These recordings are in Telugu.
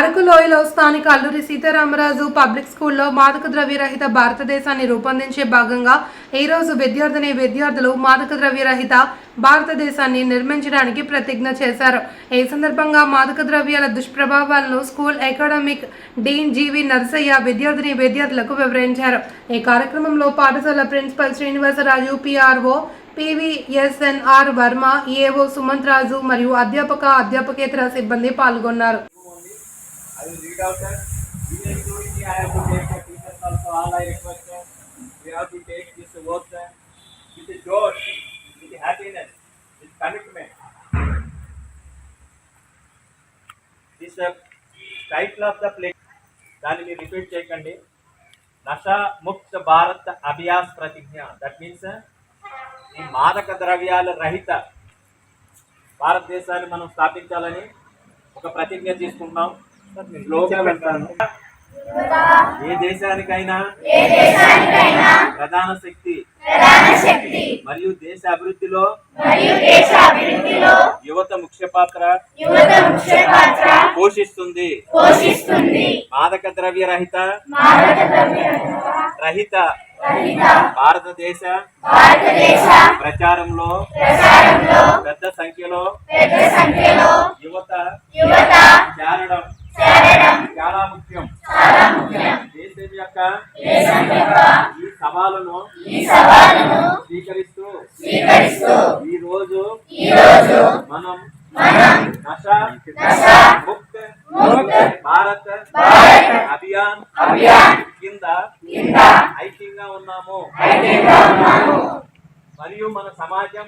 అరకు లోయలో స్థానిక అల్లూరి సీతారామరాజు పబ్లిక్ స్కూల్లో మాదక ద్రవ్యరహిత భారతదేశాన్ని రూపొందించే భాగంగా ఈ రోజు విద్యార్థిని విద్యార్థులు మాదక ద్రవ్య రహిత భారతదేశాన్ని నిర్మించడానికి ప్రతిజ్ఞ చేశారు. ఈ సందర్భంగా మాదక ద్రవ్యాల దుష్ప్రభావాలను school academic dean G V Narsaiah విద్యార్థిని విద్యార్థులకు వివరించారు. ఈ కార్యక్రమంలో పాఠశాల principal Srinivasaraju PRO PVSNR Varma AO Sumanth Raju మరియు అధ్యాపక అధ్యాపకేతర సిబ్బంది పాల్గొన్నారు. I will read out that. Immediately I have to take the teachers also all I request them. We have to take this work then with the joy, with the happiness, with commitment. This uh, title of the play దాన్ని మీరు రిపీట్ చేయకండి నషా ముక్త భారత్ అభ్యాస్ ప్రతిజ్ఞ దట్ మీన్స్ ఈ మాదక ద్రవ్యాల రహిత భారతదేశాన్ని మనం స్థాపించాలని ఒక ప్రతిజ్ఞ తీసుకుంటాం స్లోగా వెళ్తాను ఏ దేశానికైనా ప్రధాన శక్తి. మరియు దేశ అభివృద్ధిలో యువత ముఖ్య పాత్ర యువత ముఖ్య పాత్ర పోషిస్తుంది. పోషిస్తుంది. మాదక ద్రవ్య రహిత రహిత. భారతదేశ ప్రచారంలో ప్రచారంలో పెద్ద సంఖ్యలో పెద్ద సంఖ్యలో యువత యువత చేరడం చేరడం చాలా ముఖ్యం చాలా ముఖ్యం దేశం యొక్క దేశం యొక్క ఈ సవాలును స్వీకరిస్తూ ఈ రోజు మనం నష ముక్త భారత్ అభియాన్ కింద ఐక్యంగా ఉన్నాము. మరియు మన సమాజం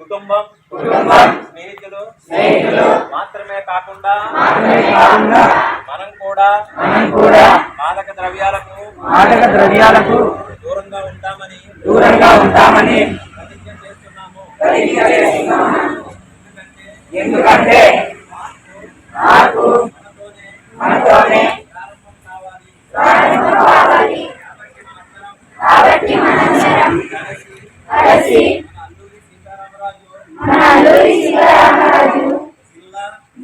కుటుంబం కుటుంబం స్నేహితులు స్నేహితులు మాత్రమే కాకుండా మాత్రమే కాకుండా మనం కూడా మనం కూడా మాదక ద్రవ్యాలకు మాదక ద్రవ్యాలకు దూరంగా ఉంటామని ఎందుకంటే మార్పు మనతోనే కాబట్టి మనందరం కలిసి మన అల్లూరి సీతారామరాజు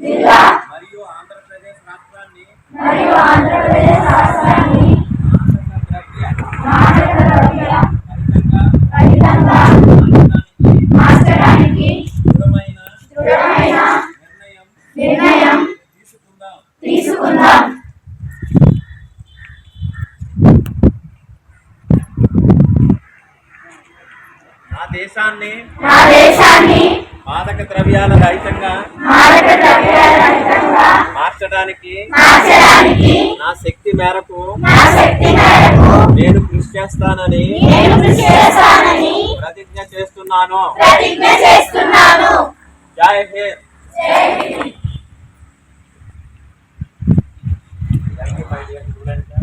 జిల్లా మరియు ఆంధ్రప్రదేశ్ రాష్ట్రాన్ని మరియు ఆంధ్రప్రదేశ్ రాష్ట్రాన్ని మాదక ద్రవ్య మాదక ద్రవ్య రహితంగా రహితంగా మార్చడానికి మార్చడానికి దృఢమైన దృఢమైన నిర్ణయం తీసుకుందాం. తీసుకుందాం నా దేశాన్ని నా దేశాన్ని మాదక ద్రవ్యాల రహితంగా మాదక ద్రవ్యాల రహితంగా మార్చడానికి మార్చడానికి నా శక్తి మేరకు నా శక్తి మేరకు నేను కృషి చేస్తానని నేను కృషి చేస్తానని ప్రతిజ్ఞ చేస్తున్నాను. ప్రతిజ్ఞ చేస్తున్నాను. జై హింద్. My dear.